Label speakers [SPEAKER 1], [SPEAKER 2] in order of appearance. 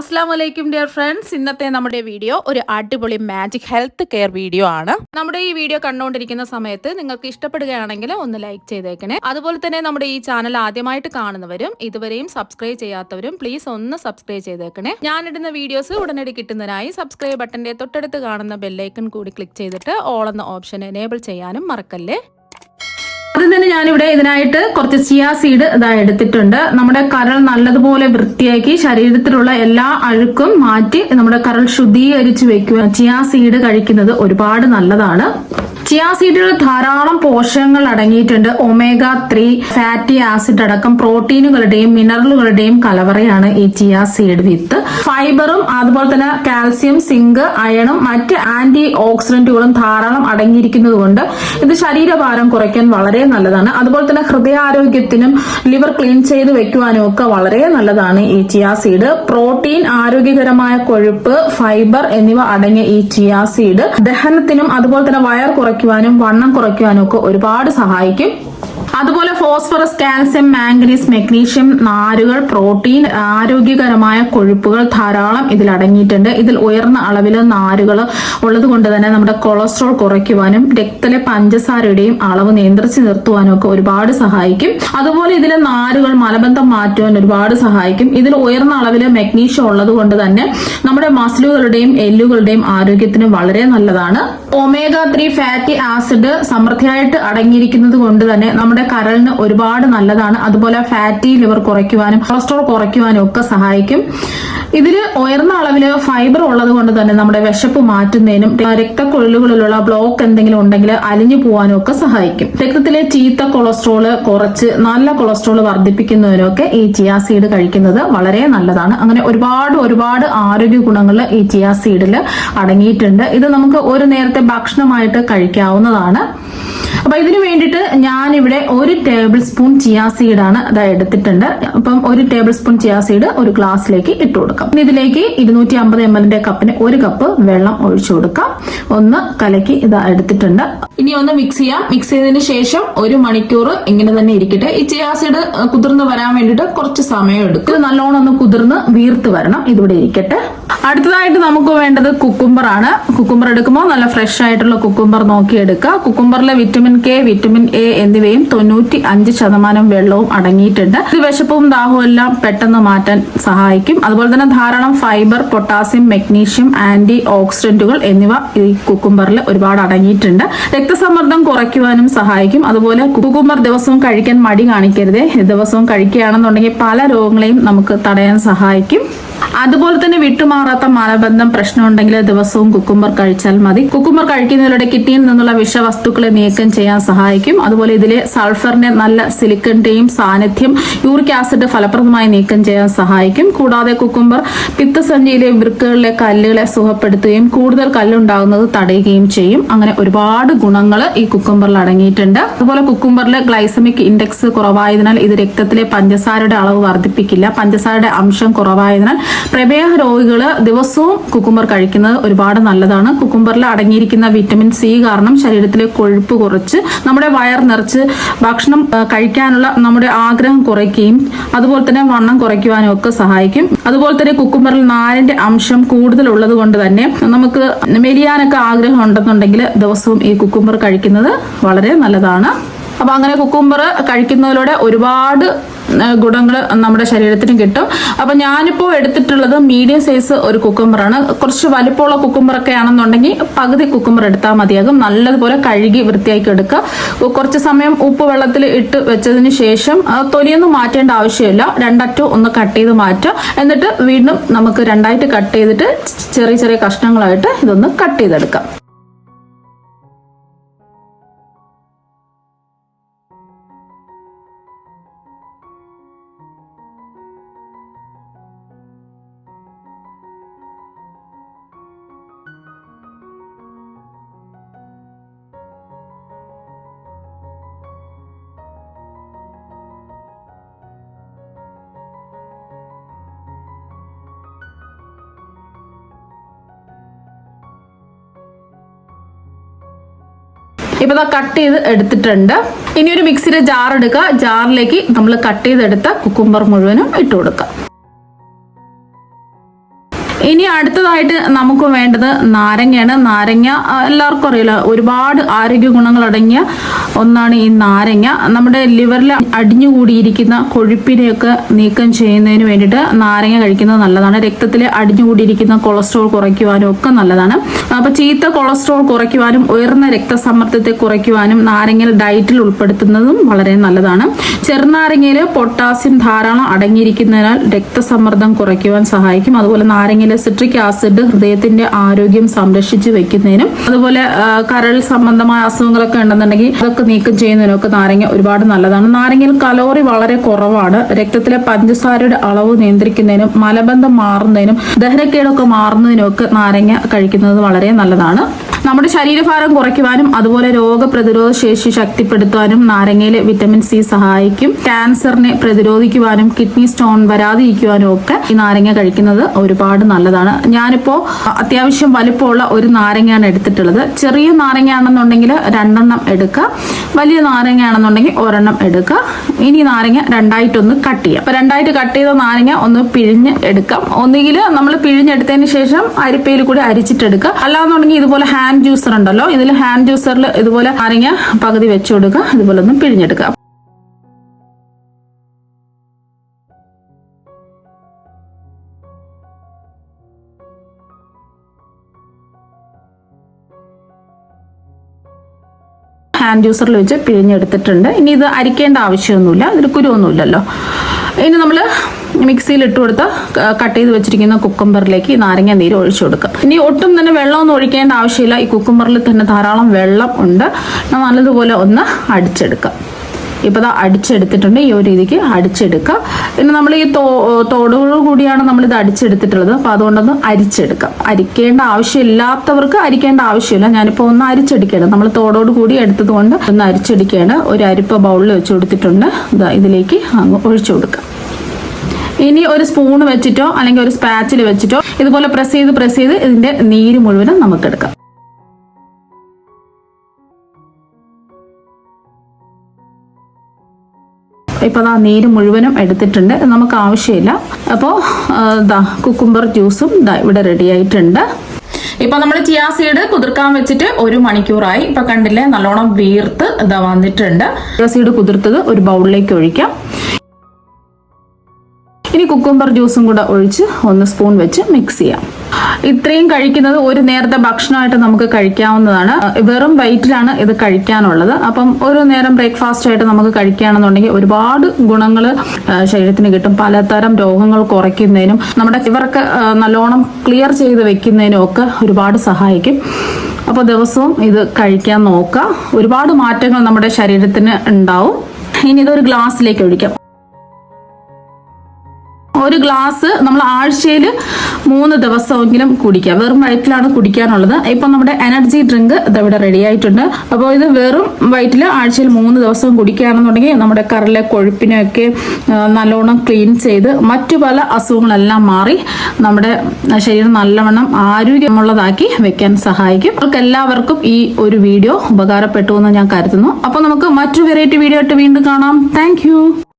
[SPEAKER 1] അസ്സാം വലൈക്കും dear friends. ഇന്നത്തെ നമ്മുടെ വീഡിയോ ഒരു അടിപൊളി മാജിക് ഹെൽത്ത് കെയർ വീഡിയോ ആണ്. നമ്മുടെ ഈ വീഡിയോ കണ്ടുകൊണ്ടിരിക്കുന്ന സമയത്ത് നിങ്ങൾക്ക് ഇഷ്ടപ്പെടുകയാണെങ്കിൽ ഒന്ന് ലൈക്ക് ചെയ്തേക്കണേ. അതുപോലെ തന്നെ നമ്മുടെ ഈ ചാനൽ ആദ്യമായിട്ട് കാണുന്നവരും ഇതുവരെയും സബ്സ്ക്രൈബ് ചെയ്യാത്തവരും പ്ലീസ് ഒന്ന് സബ്സ്ക്രൈബ് ചെയ്തേക്കണേ. ഞാനിടുന്ന വീഡിയോസ് ഉടനടി കിട്ടുന്നതിനായി സബ്സ്ക്രൈബ് ബട്ടന്റെ തൊട്ടടുത്ത് കാണുന്ന ബെല്ലൈക്കൺ കൂടി ക്ലിക്ക് ചെയ്തിട്ട് ഓൾ എന്ന ഓപ്ഷൻ എനേബിൾ ചെയ്യാനും മറക്കല്ലേ? ആദ്യം തന്നെ ഞാനിവിടെ ഇതിനായിട്ട് കുറച്ച് ചിയാ സീഡ് ഇതാ എടുത്തിട്ടുണ്ട്. നമ്മുടെ കരൾ നല്ലതുപോലെ വൃത്തിയാക്കി ശരീരത്തിലുള്ള എല്ലാ അഴുക്കും മാറ്റി നമ്മുടെ കരൾ ശുദ്ധീകരിച്ച് വെക്കുക. ചിയാ സീഡ് കഴിക്കുന്നത് ഒരുപാട് നല്ലതാണ്. ചിയ ധാരാളം പോഷകങ്ങൾ അടങ്ങിയിട്ടുണ്ട്. ഒമേഗ ത്രീ ഫാറ്റി ആസിഡ് അടക്കം പ്രോട്ടീനുകളുടെയും മിനറലുകളുടെയും കലവറയാണ് ഈ ചിയ സീഡ് വിത്ത്. ഫൈബറും അതുപോലെ തന്നെ കാൽസ്യം സിങ്ക് അയണും മറ്റ് ആന്റി ഓക്സിഡന്റുകളും ധാരാളം അടങ്ങിയിരിക്കുന്നതുകൊണ്ട് ഇത് ശരീരഭാരം കുറയ്ക്കാൻ വളരെ നല്ലതാണ്. അതുപോലെ തന്നെ ഹൃദയാരോഗ്യത്തിനും ലിവർ ക്ലീൻ ചെയ്ത് വെക്കുവാനും ഒക്കെ വളരെ നല്ലതാണ് ഈ ചിയ സീഡ്. പ്രോട്ടീൻ ആരോഗ്യകരമായ കൊഴുപ്പ് ഫൈബർ എന്നിവ അടങ്ങിയ ഈ ചിയ സീഡ്. ദഹനത്തിനും അതുപോലെ തന്നെ വയർ കുറയ്ക്കുവാനും വണ്ണം കുറയ്ക്കുവാനും ഒക്കെ ഒരുപാട് സഹായിക്കും. അതുപോലെ ഫോസ്ഫറസ് കാൽസ്യം മാംഗനീസ് മെഗ്നീഷ്യം നാരുകൾ പ്രോട്ടീൻ ആരോഗ്യകരമായ കൊഴുപ്പുകൾ ധാരാളം ഇതിൽ അടങ്ങിയിട്ടുണ്ട്. ഇതിൽ ഉയർന്ന അളവിൽ നാരുകൾ ഉള്ളത് കൊണ്ട് തന്നെ നമ്മുടെ കൊളസ്ട്രോൾ കുറയ്ക്കുവാനും രക്തത്തിലെ പഞ്ചസാരയുടെയും അളവ് നിയന്ത്രിച്ച് നിർത്തുവാനും ഒക്കെ ഒരുപാട് സഹായിക്കും. അതുപോലെ ഇതിലെ നാരുകൾ മലബന്ധം മാറ്റുവാൻ ഒരുപാട് സഹായിക്കും. ഇതിൽ ഉയർന്ന അളവിൽ മെഗ്നീഷ്യം ഉള്ളത് കൊണ്ട് തന്നെ നമ്മുടെ മസിലുകളുടെയും എല്ലുകളുടെയും ആരോഗ്യത്തിന് വളരെ നല്ലതാണ്. ഒമേഗ ത്രീ ഫാറ്റി ആസിഡ് സമൃദ്ധിയായിട്ട് അടങ്ങിയിരിക്കുന്നത് കൊണ്ട് തന്നെ നമ്മുടെ കരളിന് ഒരുപാട് നല്ലതാണ്. അതുപോലെ ഫാറ്റി ലിവർ കുറയ്ക്കുവാനും കൊളസ്ട്രോൾ കുറയ്ക്കുവാനും ഒക്കെ സഹായിക്കും. ഇതിൽ ഉയർന്ന അളവിൽ ഫൈബർ ഉള്ളത് കൊണ്ട് തന്നെ നമ്മുടെ വിശപ്പ് മാറ്റുന്നതിനും രക്തക്കൊഴലുകളിലുള്ള ബ്ലോക്ക് എന്തെങ്കിലും ഉണ്ടെങ്കിൽ അലിഞ്ഞു പോകാനും ഒക്കെ സഹായിക്കും. രക്തത്തിലെ ചീത്ത കൊളസ്ട്രോൾ കുറച്ച് നല്ല കൊളസ്ട്രോൾ വർദ്ധിപ്പിക്കുന്നതിനൊക്കെ ഈ ചിയാ സീഡ് കഴിക്കുന്നത് വളരെ നല്ലതാണ്. അങ്ങനെ ഒരുപാട് ഒരുപാട് ആരോഗ്യ ഗുണങ്ങൾ ഈ ചിയാ സീഡിൽ അടങ്ങിയിട്ടുണ്ട്. ഇത് നമുക്ക് ഒരു നേരത്തെ ഭക്ഷണമായിട്ട് കഴിക്കാവുന്നതാണ്. അപ്പൊ ഇതിനു വേണ്ടിയിട്ട് ഞാനിവിടെ ഒരു ടേബിൾ സ്പൂൺ ചിയാ സീഡാണ് അത് എടുത്തിട്ടുണ്ട്. അപ്പം ഒരു ടേബിൾ സ്പൂൺ ചിയാ സീഡ് ഒരു ഗ്ലാസ്സിലേക്ക് ഇട്ട് കൊടുക്കാം. ഇതിലേക്ക് ഇരുന്നൂറ്റി അമ്പത് എം എല്ലിന്റെ കപ്പിന് ഒരു കപ്പ് വെള്ളം ഒഴിച്ചു കൊടുക്കാം. ഒന്ന് കലക്കി ഇത് എടുത്തിട്ടുണ്ട്. ഇനി ഒന്ന് മിക്സ് ചെയ്യാം. മിക്സ് ചെയ്തതിന് ശേഷം ഒരു മണിക്കൂർ ഇങ്ങനെ തന്നെ ഇരിക്കട്ടെ. ഈ ചിയാ സീഡ് കുതിർന്ന് വരാൻ വേണ്ടിയിട്ട് കുറച്ച് സമയം എടുക്കും. നല്ലോണം ഒന്ന് കുതിർന്ന് വീർത്ത് വരണം. ഇതിവിടെ ഇരിക്കട്ടെ. അടുത്തതായിട്ട് നമുക്ക് വേണ്ടത് കുക്കുംബർ ആണ്. കുക്കുംബർ എടുക്കുമ്പോൾ നല്ല ഫ്രഷ് ആയിട്ടുള്ള കുക്കുംബർ നോക്കി എടുക്കുക കുക്കുംബറിലെ വിറ്റമിൻ കെ വിറ്റമിൻ എ എന്നിവയും തൊണ്ണൂറ്റി അഞ്ച് ശതമാനം വെള്ളവും അടങ്ങിയിട്ടുണ്ട്. ഇത് വിശപ്പും ദാഹവും എല്ലാം പെട്ടെന്ന് മാറ്റാൻ സഹായിക്കും. അതുപോലെ തന്നെ ധാരാളം ഫൈബർ പൊട്ടാസ്യം മെഗ്നീഷ്യം ആന്റി ഓക്സിഡന്റുകൾ എന്നിവ ഈ കുക്കുംബറിൽ ഒരുപാട് അടങ്ങിയിട്ടുണ്ട്. രക്തസമ്മർദ്ദം കുറയ്ക്കുവാനും സഹായിക്കും. അതുപോലെ കുക്കുംബർ ദിവസവും കഴിക്കാൻ മടി കാണിക്കരുത്. ദിവസവും കഴിക്കുകയാണെന്നുണ്ടെങ്കിൽ പല രോഗങ്ങളെയും നമുക്ക് തടയാൻ സഹായിക്കും. അതുപോലെ തന്നെ വിട്ടുമാറാത്ത മലബന്ധം പ്രശ്നമുണ്ടെങ്കിൽ ദിവസവും കുക്കുംബർ കഴിച്ചാൽ മതി. കുക്കുംബർ കഴിക്കുന്നതിലൂടെ കിഡ്നിയിൽ നിന്നുള്ള വിഷവസ്തുക്കളെ നീക്കം ചെയ്യാൻ സഹായിക്കും. അതുപോലെ ഇതിലെ സൾഫറിന്റെ നല്ല സിലിക്കണിന്റെയും സാന്നിധ്യം യൂറിക് ആസിഡ് ഫലപ്രദമായി നീക്കം ചെയ്യാൻ സഹായിക്കും. കൂടാതെ കുക്കുംബർ പിത്തസഞ്ചിയിലെ വൃക്കുകളിലെ കല്ലുകളെ സുഖപ്പെടുത്തുകയും കൂടുതൽ കല്ലുണ്ടാകുന്നത് തടയുകയും ചെയ്യും. അങ്ങനെ ഒരുപാട് ഗുണങ്ങൾ ഈ കുക്കുംബറിൽ അടങ്ങിയിട്ടുണ്ട്. അതുപോലെ കുക്കുംബറിൽ ഗ്ലൈസമിക് ഇൻഡെക്സ് കുറവായതിനാൽ ഇത് രക്തത്തിലെ പഞ്ചസാരയുടെ അളവ് വർദ്ധിപ്പിക്കില്ല. പഞ്ചസാരയുടെ അംശം കുറവായതിനാൽ പ്രമേഹ രോഗികൾ ദിവസവും കുക്കുംബർ കഴിക്കുന്നത് ഒരുപാട് നല്ലതാണ്. കുക്കുംബറിൽ അടങ്ങിയിരിക്കുന്ന വിറ്റമിൻ സി കാരണം ശരീരത്തിലെ കൊഴുപ്പ് കുറച്ച് നമ്മുടെ വയർ നിറച്ച് ഭക്ഷണം കഴിക്കാനുള്ള നമ്മുടെ ആഗ്രഹം കുറയ്ക്കുകയും അതുപോലെ തന്നെ വണ്ണം കുറയ്ക്കുവാനും ഒക്കെ സഹായിക്കും. അതുപോലെ തന്നെ കുക്കുംബറിൽ നാരിന്റെ അംശം കൂടുതൽ ഉള്ളത് കൊണ്ട് തന്നെ നമുക്ക് മെലിയാനൊക്കെ ആഗ്രഹം ഉണ്ടെന്നുണ്ടെങ്കിൽ ദിവസവും ഈ കുക്കുംബർ കഴിക്കുന്നത് വളരെ നല്ലതാണ്. അപ്പൊ അങ്ങനെ കുക്കുംബർ കഴിക്കുന്നതിലൂടെ ഒരുപാട് ഗുണങ്ങൾ നമ്മുടെ ശരീരത്തിന് കിട്ടും. അപ്പം ഞാനിപ്പോൾ എടുത്തിട്ടുള്ളത് മീഡിയം സൈസ് ഒരു കുക്കുംബറാണ് കുറച്ച് വലിപ്പമുള്ള കുക്കുംബറൊക്കെ ആണെന്നുണ്ടെങ്കിൽ പകുതി കുക്കുംബർ എടുത്താൽ മതിയാകും. നല്ലതുപോലെ കഴുകി വൃത്തിയാക്കി എടുക്കുക. കുറച്ച് സമയം ഉപ്പ് വെള്ളത്തിൽ ഇട്ട് വെച്ചതിന് ശേഷം തൊലിയൊന്നും മാറ്റേണ്ട ആവശ്യമില്ല. രണ്ടറ്റോ ഒന്ന് കട്ട് ചെയ്ത് മാറ്റുക. എന്നിട്ട് വീണ്ടും നമുക്ക് രണ്ടായിട്ട് കട്ട് ചെയ്തിട്ട് ചെറിയ ചെറിയ കഷ്ണങ്ങളായിട്ട് ഇതൊന്ന് കട്ട് ചെയ്തെടുക്കാം. ഇപ്പൊ ഇതാ കട്ട് ചെയ്ത് എടുത്തിട്ടുണ്ട്. ഇനി ഒരു മിക്സിയുടെ ജാർ എടുക്കുക. ജാറിലേക്ക് നമ്മൾ കട്ട് ചെയ്തെടുത്ത കുക്കുംബർ മുഴുവനും ഇട്ട് കൊടുക്കുക. ഇനി അടുത്തതായിട്ട് നമുക്ക് വേണ്ടത് നാരങ്ങയാണ്. നാരങ്ങ എല്ലാവർക്കും അറിയില്ല ഒരുപാട് ആരോഗ്യ ഗുണങ്ങൾ അടങ്ങിയ ഒന്നാണ് ഈ നാരങ്ങ. നമ്മുടെ ലിവറിൽ അടിഞ്ഞുകൂടിയിരിക്കുന്ന കൊഴുപ്പിനെയൊക്കെ നീക്കം ചെയ്യുന്നതിന് വേണ്ടിയിട്ട് നാരങ്ങ കഴിക്കുന്നത് നല്ലതാണ്. രക്തത്തിൽ അടിഞ്ഞുകൂടിയിരിക്കുന്ന കൊളസ്ട്രോൾ കുറയ്ക്കുവാനും ഒക്കെ നല്ലതാണ്. അപ്പോൾ ചീത്ത കൊളസ്ട്രോൾ കുറയ്ക്കുവാനും ഉയർന്ന രക്തസമ്മർദ്ദത്തെ കുറയ്ക്കുവാനും നാരങ്ങയിൽ ഡയറ്റിൽ ഉൾപ്പെടുത്തുന്നതും വളരെ നല്ലതാണ്. ചെറുനാരങ്ങയിൽ പൊട്ടാസ്യം ധാരാളം അടങ്ങിയിരിക്കുന്നതിനാൽ രക്തസമ്മർദ്ദം കുറയ്ക്കുവാൻ സഹായിക്കും. അതുപോലെ നാരങ്ങയിലെ സിട്രിക് ആസിഡ് ഹൃദയത്തിന്റെ ആരോഗ്യം സംരക്ഷിച്ചു വെക്കുന്നതിനും അതുപോലെ കരൾ സംബന്ധമായ അസുഖങ്ങളൊക്കെ ഉണ്ടെന്നുണ്ടെങ്കിൽ അതൊക്കെ നീക്കം ചെയ്യുന്നതിനൊക്കെ നാരങ്ങ ഒരുപാട് നല്ലതാണ്. നാരങ്ങയിൽ കലോറി വളരെ കുറവാണ്. രക്തത്തിലെ പഞ്ചസാരയുടെ അളവ് നിയന്ത്രിക്കുന്നതിനും മലബന്ധം മാറുന്നതിനും ദഹനക്കേടൊക്കെ മാറുന്നതിനും ഒക്കെ നാരങ്ങ കഴിക്കുന്നത് വളരെ നല്ലതാണ്. നമ്മുടെ ശരീരഭാരം കുറയ്ക്കുവാനും അതുപോലെ രോഗപ്രതിരോധ ശേഷി ശക്തിപ്പെടുത്തുവാനും നാരങ്ങയിലെ വിറ്റമിൻ സി സഹായിക്കും. ക്യാൻസറിനെ പ്രതിരോധിക്കുവാനും കിഡ്നി സ്റ്റോൺ വരാതിരിക്കുവാനും ഒക്കെ ഈ നാരങ്ങ കഴിക്കുന്നത് ഒരുപാട് നല്ലതാണ്. ഞാനിപ്പോ അത്യാവശ്യം വലിപ്പമുള്ള ഒരു നാരങ്ങയാണ് എടുത്തിട്ടുള്ളത്. ചെറിയ നാരങ്ങയാണെന്നുണ്ടെങ്കിൽ രണ്ടെണ്ണം എടുക്കുക. വലിയ നാരങ്ങയാണെന്നുണ്ടെങ്കിൽ ഒരെണ്ണം എടുക്കുക. ഇനി നാരങ്ങ രണ്ടായിട്ടൊന്ന് കട്ട് ചെയ്യാം അപ്പൊ രണ്ടായിട്ട് കട്ട് ചെയ്ത നാരങ്ങ ഒന്ന് പിഴിഞ്ഞ് എടുക്കാം. ഒന്നുകിൽ നമ്മൾ പിഴിഞ്ഞെടുത്തതിന് ശേഷം അരിപ്പയിൽ കൂടി അരിച്ചിട്ടെടുക്കുക. അല്ലാന്നുണ്ടെങ്കിൽ ഇതുപോലെ ഹാൻഡ് ജ്യൂസർ ഉണ്ടല്ലോ. ഇതിൽ ഹാൻഡ് ജ്യൂസറിൽ ഇതുപോലെ നാരങ്ങ പകുതി വെച്ചു കൊടുക്കുക. ഇതുപോലെ ഒന്ന് പിഴിഞ്ഞെടുക്കുക. ഹാൻഡ് ജ്യൂസറിൽ വെച്ച് പിഴിഞ്ഞെടുത്തിട്ടുണ്ട്. ഇനി ഇത് അരിക്കേണ്ട ആവശ്യമൊന്നുമില്ല. ഇതിൽ കുരുവൊന്നുമില്ലല്ലോ. ഇനി നമ്മൾ മിക്സിയിൽ ഇട്ട് കൊടുത്ത് കട്ട് ചെയ്ത് വെച്ചിരിക്കുന്ന കുക്കുംബറിലേക്ക് ഈ നാരങ്ങ നീര് ഒഴിച്ചു കൊടുക്കുക. ഇനി ഒട്ടും തന്നെ വെള്ളമൊന്നും ഒഴിക്കേണ്ട ആവശ്യമില്ല. ഈ കുക്കുംബറിൽ തന്നെ ധാരാളം വെള്ളം ഉണ്ട്. നല്ലതുപോലെ ഒന്ന് അടിച്ചെടുക്കുക. ഇപ്പോൾ അടിച്ചെടുത്തിട്ടുണ്ട്. ഈ ഒരു രീതിക്ക് അടിച്ചെടുക്കുക പിന്നെ നമ്മൾ ഈ തോ കൂടിയാണ് നമ്മൾ ഇത് അടിച്ചെടുത്തിട്ടുള്ളത്. അപ്പോൾ അതുകൊണ്ടൊന്ന് അരിച്ചെടുക്കാം. അരിക്കേണ്ട ആവശ്യമില്ലാത്തവർക്ക് അരിക്കേണ്ട ആവശ്യമില്ല. ഞാനിപ്പോൾ ഒന്ന് അരിച്ചെടുക്കുകയാണ്. നമ്മൾ തോടോട് കൂടി എടുത്തത് കൊണ്ട് ഒന്ന് അരിച്ചെടുക്കുകയാണ്. ഒരു അരിപ്പ ബൗളിൽ വെച്ച് കൊടുത്തിട്ടുണ്ട്. ഇതാ ഇതിലേക്ക് അങ്ങ് ഒഴിച്ചു കൊടുക്കാം. ഇനി ഒരു സ്പൂൺ വെച്ചിട്ടോ അല്ലെങ്കിൽ ഒരു സ്പാച്ചിൽ വെച്ചിട്ടോ ഇതുപോലെ പ്രസ് ചെയ്ത് പ്രസ് ചെയ്ത് ഇതിന്റെ നീര് മുഴുവനും നമുക്കെടുക്കാം. ഇപ്പോൾ ആ നീര് മുഴുവനും എടുത്തിട്ടുണ്ട്. നമുക്ക് ആവശ്യമില്ല. അപ്പോൾ ദാ കുക്കുംബർ ജ്യൂസും ദാ ഇവിടെ റെഡി ആയിട്ടുണ്ട്. ഇപ്പൊ നമ്മൾ ചിയാ സീഡ് കുതിർക്കാൻ വെച്ചിട്ട് ഒരു മണിക്കൂറായി. ഇപ്പൊ കണ്ടില്ലേ നല്ലോണം വീർത്ത് ഇതാ വന്നിട്ടുണ്ട്. ചിയാ സീഡ് കുതിർത്തത് ഒരു ബൗളിലേക്ക് ഒഴിക്കാം. ഇനി കുക്കുംബർ ജ്യൂസും കൂടെ ഒഴിച്ച് ഒന്ന് സ്പൂൺ വെച്ച് മിക്സ് ചെയ്യാം. ഇത്രയും കഴിക്കുന്നത് ഒരു നേരത്തെ ഭക്ഷണമായിട്ട് നമുക്ക് കഴിക്കാവുന്നതാണ്. വെറും വയറ്റിലാണ് ഇത് കഴിക്കാനുള്ളത്. അപ്പം ഒരു നേരം ബ്രേക്ക്ഫാസ്റ്റ് ആയിട്ട് നമുക്ക് കഴിക്കുകയാണെന്നുണ്ടെങ്കിൽ ഒരുപാട് ഗുണങ്ങൾ ശരീരത്തിന് കിട്ടും. പലതരം രോഗങ്ങൾ കുറയ്ക്കുന്നതിനും നമ്മുടെ ഇവർക്ക് നല്ലോണം ക്ലിയർ ചെയ്ത് വെക്കുന്നതിനും ഒക്കെ ഒരുപാട് സഹായിക്കും. അപ്പോൾ ദിവസവും ഇത് കഴിക്കാൻ നോക്കുക. ഒരുപാട് മാറ്റങ്ങൾ നമ്മുടെ ശരീരത്തിന് ഉണ്ടാവും. ഇനി ഇതൊരു ഗ്ലാസ്സിലേക്ക് ഒഴിക്കാം. ഒരു ഗ്ലാസ് നമ്മൾ ആഴ്ചയിൽ മൂന്ന് ദിവസമെങ്കിലും കുടിക്കുക. വെറും വയറ്റിലാണ് കുടിക്കാനുള്ളത്. ഇപ്പം നമ്മുടെ എനർജി ഡ്രിങ്ക് ഇതവിടെ റെഡി ആയിട്ടുണ്ട്. അപ്പോൾ ഇത് വെറും വയറ്റിൽ ആഴ്ചയിൽ മൂന്ന് ദിവസം കുടിക്കുകയാണെന്നുണ്ടെങ്കിൽ നമ്മുടെ കറിലെ കൊഴുപ്പിനെയൊക്കെ നല്ലോണം ക്ലീൻ ചെയ്ത് മറ്റു പല അസുഖങ്ങളെല്ലാം മാറി നമ്മുടെ ശരീരം നല്ലവണ്ണം ആരോഗ്യമുള്ളതാക്കി വെക്കാൻ സഹായിക്കും. അവർക്ക് എല്ലാവർക്കും ഈ ഒരു വീഡിയോ ഉപകാരപ്പെട്ടു എന്ന് ഞാൻ കരുതുന്നു. അപ്പോൾ നമുക്ക് മറ്റു വെറൈറ്റി വീഡിയോ ആയിട്ട് വീണ്ടും കാണാം. താങ്ക്